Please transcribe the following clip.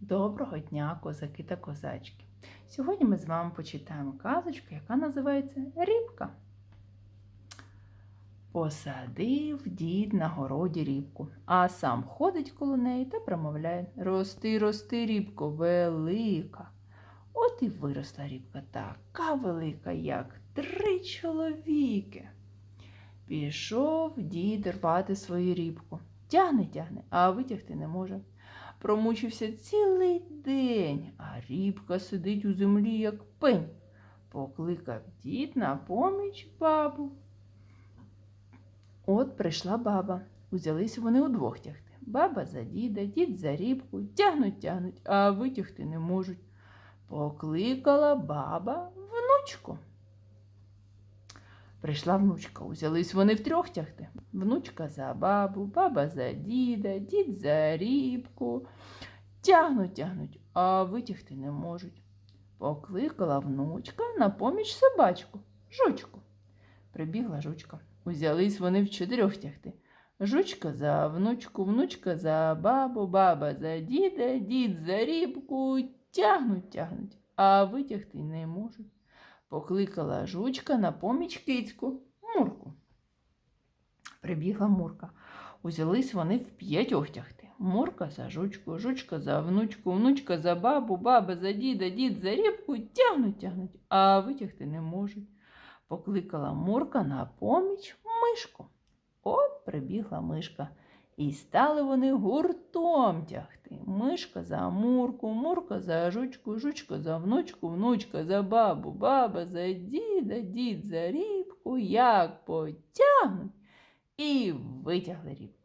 Доброго дня, козаки та козачки! Сьогодні ми з вами почитаємо казочку, яка називається Рібка. Посадив дід на городі рібку, а сам ходить коло неї та промовляє Рости, рости, рібко, велика. От і виросла рібка така велика, як три чоловіки. Пішов дід рвати свою рібку. Тягне, тягне, а витягти не може. Промучився цілий день, а рібка сидить у землі, як пень. Покликав дід на поміч бабу. От прийшла баба. Узялись вони удвох тягти. Баба за діда, дід за рібку, тягнуть, тягнуть, а витягти не можуть. Покликала баба внучку. Прийшла внучка, узялись вони втрьох тягти. Внучка за бабу, баба за діда, дід за рібку. Тягнуть, тягнуть, а витягти не можуть. Покликала внучка на поміч собачку, жучку. Прибігла жучка. Узялись вони в чотирьох тягти. Жучка за внучку, внучка за бабу, баба за діда, дід за рібку. Тягнуть, тягнуть, а витягти не можуть. Покликала жучка на поміч кицьку, Мурку. Прибігла Мурка. Узялись вони в п'ятьох тягти. Мурка за жучку, жучка за внучку, внучка за бабу, баба за діда, дід за рібку, тягнуть, тягнуть, а витягти не можуть. Покликала Мурка на поміч мишку. От прибігла мишка. І стали вони гуртом тягти. Мишка за мурку, мурка за жучку, жучка за внучку, внучка за бабу, баба за діда, дід за рібку, як потягнуть. І витягли рібку.